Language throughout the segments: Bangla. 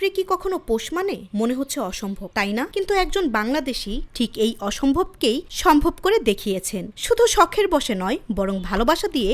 পিঁপড়ে কি কখনো পোষ মানে? মনে হচ্ছে অসম্ভব, তাই না? কিন্তু একজন বাংলাদেশি ঠিক এই অসম্ভবকেই সম্ভব করে দেখিয়েছেন। শুধু শখের বসে নয়, বরং ভালোবাসা দিয়ে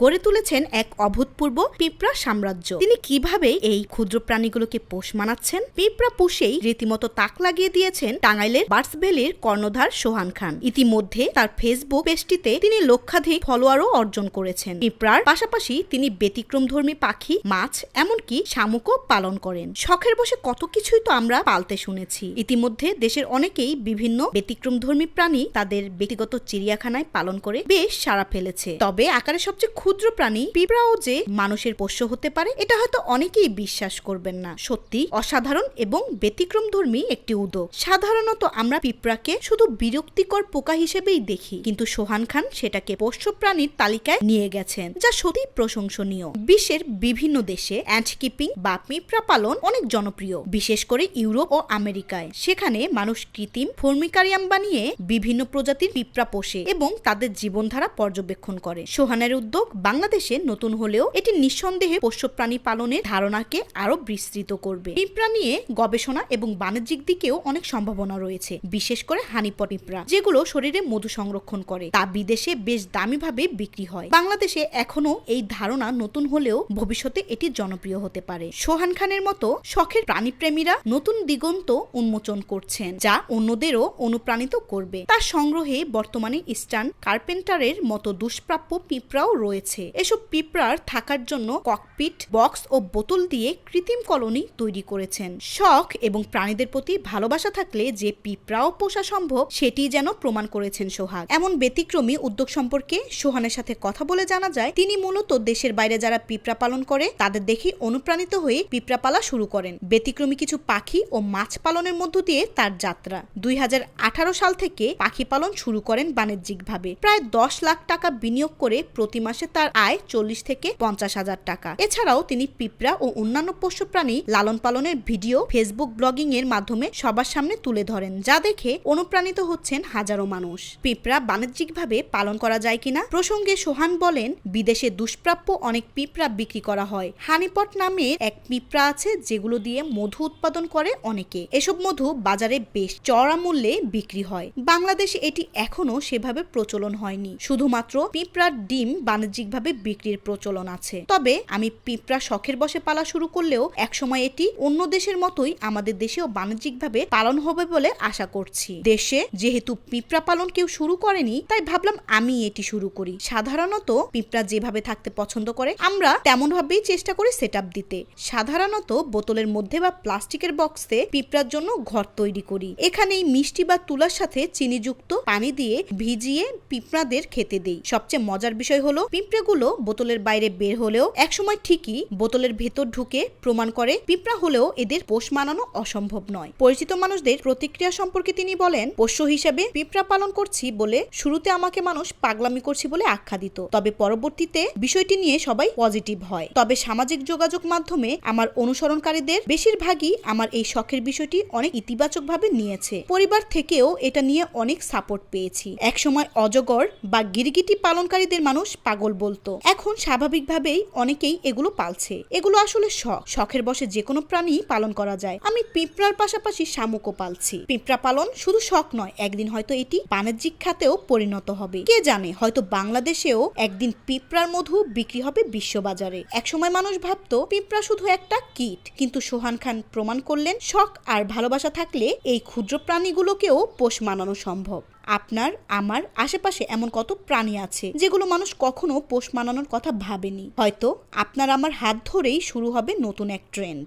গড়ে তুলেছেন এক অভূতপূর্ব পিঁপড়া সাম্রাজ্য। তিনি কীভাবে এই ক্ষুদ্র প্রাণীগুলোকে পোষ মানাচ্ছেন? পিঁপড়া পুষেই রীতিমতো তাক লাগিয়ে দিয়েছেন টাঙ্গাইলের বার্সভ্যালির কর্ণধার সোহান খান। ইতিমধ্যে তার ফেসবুক পেজটিতে তিনি লক্ষাধিক ফলোয়ারও অর্জন করেছেন। পিঁপড়ার পাশাপাশি তিনি ব্যতিক্রমধর্মী পাখি, মাছ, এমনকি শামুকও পালন করেন। শখের বসে কত কিছুই তো আমরা পালতে শুনেছি। ইতিমধ্যে দেশের অনেকেই বিভিন্ন ব্যতিক্রমধর্মী প্রাণী তাদের ব্যক্তিগত চিড়িয়াখানায় পালন করে বেশ সাড়া ফেলেছে। তবে আকারে সবচেয়ে ক্ষুদ্র প্রাণী পিঁপড়াও যে মানুষের পোষ্য হতে পারে, এটা হয়তো অনেকেই বিশ্বাস করবেন না। সত্যি, অসাধারণ এবং ব্যতিক্রমধর্মী একটি উদ্যোগ সাধারণত আমরা পিঁপড়াকে শুধু বিরক্তিকর পোকা হিসেবেই দেখি, কিন্তু সোহান খান সেটাকে পোষ্য প্রাণীর তালিকায় নিয়ে গেছেন, যা সত্যি প্রশংসনীয়। বিশ্বের বিভিন্ন দেশে অ্যান্ট কিপিং বা পিঁপড়া পালন অনেক জনপ্রিয়, বিশেষ করে ইউরোপ ও আমেরিকায়। সেখানে মানুষ কৃত্রিম ফর্মিকারিয়াম বানিয়ে বিভিন্ন প্রজাতির পিঁপড়া পোষে এবং তাদের জীবনধারা পর্যবেক্ষণ করে। সোহানের উদ্যোগ বাংলাদেশে নতুন হলেও এটি নিঃসন্দেহে পোষ্য প্রাণী পালনের ধারণাকে আরও বিস্তৃত করবে। পিঁপড়া নিয়ে গবেষণা এবং বাণিজ্যিক দিকেও অনেক সম্ভাবনা রয়েছে, বিশেষ করে হানিপট পিঁপড়া, যেগুলো শরীরে মধু সংরক্ষণ করে, তা বিদেশে বেশ দামিভাবে বিক্রি হয়। বাংলাদেশে এখনও এই ধারণা নতুন হলেও ভবিষ্যতে এটি জনপ্রিয় হতে পারে। সোহান খানের মতো শখের প্রাণীপ্রেমীরা নতুন দিগন্ত উন্মোচন করছেন, যা অন্যদেরও অনুপ্রাণিত করবে। তার সংগ্রহে বর্তমানে ইস্টার্ন কার্পেন্টারের মতো দুষ্প্রাপ্য পিঁপড়াও রয়েছে। এসব পিঁপড়ার থাকার জন্য ককপিট, বক্স ও বোতল দিয়ে কৃত্রিম কলোনি তৈরি করেছেন। শখ এবং প্রাণীদের প্রতি ভালোবাসা থাকলে যে পিঁপড়াও পোষা সম্ভব সেটি যেন প্রমাণ করেছেন সোহাগ। এমন ব্যতিক্রমী উদ্যোগ সম্পর্কে সোহানের সাথে কথা বলে জানা যায়, তিনি মূলত দেশের বাইরে যারা পিঁপড়া পালন করে, তাদের দেখে অনুপ্রাণিত হয়ে পিঁপড়া পালা শুরু করেন। ব্যতিক্রমী কিছু পাখি ও মাছ পালনের মধ্য দিয়ে তার যাত্রা। দুই হাজার আঠারো সাল থেকে পাখি পালন শুরু করেন বাণিজ্যিকভাবে। প্রায় দশ লাখ টাকা বিনিয়োগ করে প্রতি মাসে তার আয় চল্লিশ থেকে পঞ্চাশ হাজার টাকা। এছাড়াও তিনি পিঁপড়া ও অন্যান্য পোষ্য প্রাণী লালন পালনের ভিডিও ফেসবুক ব্লগিং এর মাধ্যমে সবার সামনে তুলে ধরেন, যা দেখে অনুপ্রাণিত হচ্ছেন হাজারো মানুষ। পিঁপড়া বাণিজ্যিকভাবে পালন করা যায় কিনা প্রসঙ্গে সোহান বলেন, বিদেশে দুষ্প্রাপ্য অনেক পিঁপড়া বিক্রি করা হয়। হানিপট নামের এক পিঁপড়া আছে যেগুলো দিয়ে মধু উৎপাদন করে অনেকে। এসব মধু বাজারে বেশ চড়া মূল্যে বিক্রি হয়। বাংলাদেশে এটি এখনও সেভাবে প্রচলন হয়নি। শুধুমাত্র পিঁপড়ার ডিম বাণিজ্যিকভাবে বিক্রির প্রচলন আছে। তবে আমি পিঁপড়া শখের বসে পালা শুরু করলেও একসময় এটি অন্য দেশের মতোই আমাদের দেশেও বাণিজ্যিকভাবে পালন হবে বলে আশা করছি। দেশে যেহেতু পিঁপড়া পালন কেউ শুরু করেনি, তাই ভাবলাম আমি এটি শুরু করি। সাধারণত পিঁপড়া যেভাবে থাকতে পছন্দ করে, আমরা তেমন ভাবেই চেষ্টা করি সেট দিতে। সাধারণত বোতলের মধ্যে বা প্লাস্টিকের বক্সে পিঁপড়ার জন্য ঘর তৈরি করি। এখানেই মিষ্টি বা তুলার সাথে চিনিযুক্ত পানি দিয়ে ভিজিয়ে পিঁপড়াদের খেতে দেই। সবচেয়ে মজার বিষয় হলো, পিঁপড়েগুলো বোতলের বাইরে বের হলেও একসময় ঠিকই বোতলের ভেতর ঢুকে প্রমাণ করে পিঁপড়া হলেও এদের পোষ মানানো অসম্ভব নয়। পরিচিত মানুষদের প্রতিক্রিয়া সম্পর্কে তিনি বলেন, পোষ্য হিসেবে পিঁপড়া পালন করছি বলে শুরুতে আমাকে মানুষ পাগলামি করছি বলে আখ্যা দিত। তবে পরবর্তীতে বিষয়টি নিয়ে সবাই পজিটিভ হয়। তবে সামাজিক যোগাযোগ মাধ্যমে আমার অনুসরণকারীদের বেশিরভাগই আমার এই শখের বিষয়টি অনেক ইতিবাচকভাবে নিয়েছে। পরিবার থেকেও এটা নিয়ে অনেক সাপোর্ট পেয়েছি। একসময় অজগর বা গিরগিটি পালনকারীদের মানুষ পাগল বলতো। এখন স্বাভাবিকভাবেই অনেকেই এগুলো পালছে। এগুলো আসলে শখ। শখের বসে যে কোনো প্রাণী পালন করা যায়। আমি পিঁপড়ার পাশাপাশি শামুকও পালছি। পিঁপড়া পালন শুধু শখ নয়, একদিন হয়তো এটি বাণিজ্যিক খাতেও পরিণত হবে। কে জানে, হয়তো বাংলাদেশেও একদিন পিঁপড়ার মধু বিক্রি হবে বিশ্ববাজারে। একসময় মানুষ ভাবতো, পিঁপড়া শুধু একটা কিট, কিন্তু সোহান খান প্রমাণ করলেন, শখ আর ভালোবাসা থাকলে এই ক্ষুদ্র প্রাণীগুলোকেও পোষ মানানো সম্ভব। আপনার, আমার আশেপাশে এমন কত প্রাণী আছে যেগুলো মানুষ কখনো পোষ মানানোর কথা ভাবেনি। হয়তো আপনার আমার হাত ধরেই শুরু হবে নতুন এক ট্রেন্ড।